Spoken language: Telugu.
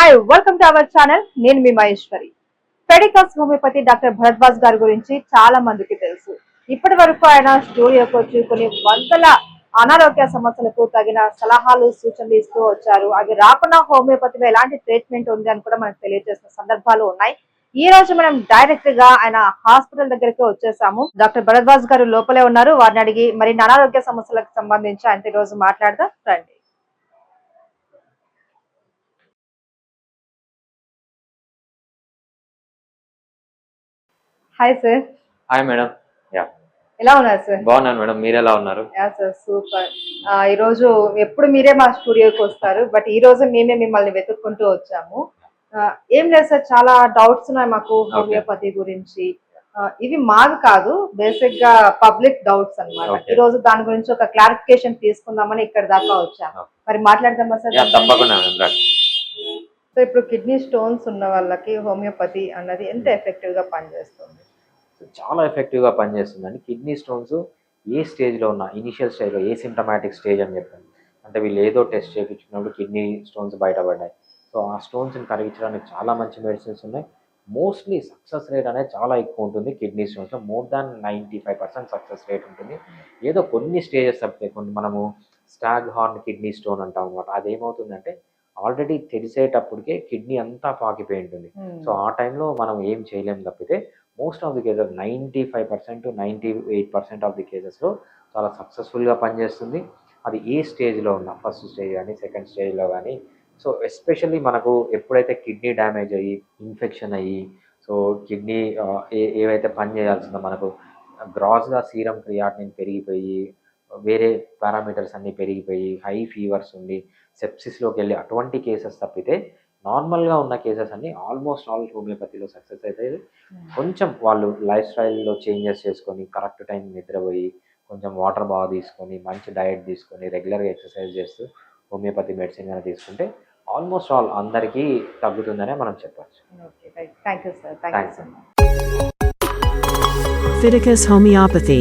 Hi welcome to our channel నేను మీ Maheshwari. Fiticus homeopathy doctor Bharadwaj గారి గురించి చాలా మందికి తెలుసు. ఇప్పటి వరకు ఆయన స్టూడియోకి వచ్చి కొన్ని వందల అనారోగ్య సమస్యలకు తగిన సలహాలు సూచనలు ఇస్తూ వచ్చారు. అవి రాకుండా హోమియోపతిలో ఎలాంటి ట్రీట్మెంట్ ఉంది అని కూడా మనకు తెలియజేసిన సందర్భాలు ఉన్నాయి. ఈ రోజు మనం డైరెక్ట్గా ఆయన హాస్పిటల్ దగ్గరికి వచ్చేసాము. డాక్టర్ భరద్వాజ్ గారు లోపలే ఉన్నారు. వారిని అడిగి మరి అనారోగ్య సమస్యలకు సంబంధించి ఆయన ఈ రోజు మాట్లాడదాం. రండి. Hi sir hi madam yeah ఎలా ఉన్నారు సార్ బాగున్నాను మేడం మీరు ఎలా ఉన్నారు? యా సార్ సూపర్ ఈ రోజు ఎప్పుడు మీరే మా స్టూడియోకి వస్తారు బట్ ఈ రోజు మేమే మిమ్మల్ని వెతుక్కుంటూ వచ్చాము. ఏం లేదు సార్ చాలా డౌట్స్ ఉన్నాయి మాకు హోమియోపతి గురించి. ఇవి మావి కాదు బేసిక్గా పబ్లిక్ డౌట్స్ అన్నమాట. Okay. ఈ రోజు దాని గురించి ఒక క్లారిఫికేషన్ తీసుకుందామని ఇక్కడ దాకా వచ్చాము. మరి మాట్లాడదామా సార్ తప్పకుండా సో ఇప్పుడు కిడ్నీ స్టోన్స్ ఉన్న వాళ్ళకి హోమియోపతి అన్నది ఎంత ఎఫెక్టివ్గా పనిచేస్తుంది? చాలా ఎఫెక్టివ్గా పనిచేస్తుందండి. కిడ్నీ స్టోన్స్ ఏ స్టేజ్లో ఉన్న ఇనిషియల్ స్టేజ్లో ఏ సిమ్టమాటిక్ స్టేజ్ అని చెప్పాను. అంటే వీళ్ళు ఏదో టెస్ట్ చేయించుకున్నప్పుడు కిడ్నీ స్టోన్స్ బయటపడ్డాయి. సో ఆ స్టోన్స్ని కరిగించడానికి చాలా మంచి మెడిసిన్స్ ఉన్నాయి. మోస్ట్లీ సక్సెస్ రేట్ అనేది చాలా ఎక్కువ ఉంటుంది kidney స్టోన్స్లో. More than ninety five percent success rate ఉంటుంది. ఏదో కొన్ని స్టేజెస్ తప్పితే కొన్ని మనము స్టాగ్ హార్న్ కిడ్నీ స్టోన్ అంటాం అనమాట అదేమవుతుందంటే ఆల్రెడీ తెలిసేటప్పటికే కిడ్నీ అంతా పాకిపోయి ఉంటుంది. సో ఆ టైంలో మనం ఏం చేయలేం తప్పితే most of the cases ninety five percent ninety eight percent of the కేసెస్లో చాలా సక్సెస్ఫుల్గా పనిచేస్తుంది. అది ఏ స్టేజ్లో ఉన్నా ఫస్ట్ స్టేజ్ కానీ సెకండ్ స్టేజ్లో కానీ. సో ఎస్పెషల్లీ మనకు ఎప్పుడైతే కిడ్నీ డ్యామేజ్ అయ్యి ఇన్ఫెక్షన్ అయ్యి సో కిడ్నీ ఏ ఏవైతే పని చేయాల్సిందో మనకు గ్రాస్గా సీరం క్రియాటిన్ పెరిగిపోయి వేరే పారామీటర్స్ అన్నీ పెరిగిపోయి హై ఫీవర్స్ ఉండి సెప్సిస్లోకి వెళ్ళి అటువంటి కేసెస్ తప్పితే నార్మల్గా ఉన్న కేసెస్ అన్ని ఆల్మోస్ట్ ఆల్ హోమియోపతిలో సక్సెస్ అవుతాయి కొంచెం వాళ్ళు లైఫ్ స్టైల్లో చేంజెస్ చేసుకొని కరెక్ట్ టైం నిద్రపోయి కొంచెం వాటర్ బాగా తీసుకొని మంచి డయట్ తీసుకొని రెగ్యులర్గా ఎక్సర్సైజ్ చేస్తూ హోమియోపతి మెడిసిన్ కనుక తీసుకుంటే ఆల్మోస్ట్ ఆల్ అందరికీ తగ్గుతుందనే మనం చెప్పచ్చు. Okay thank you sir thank you. So much Fiticus Homeopathy.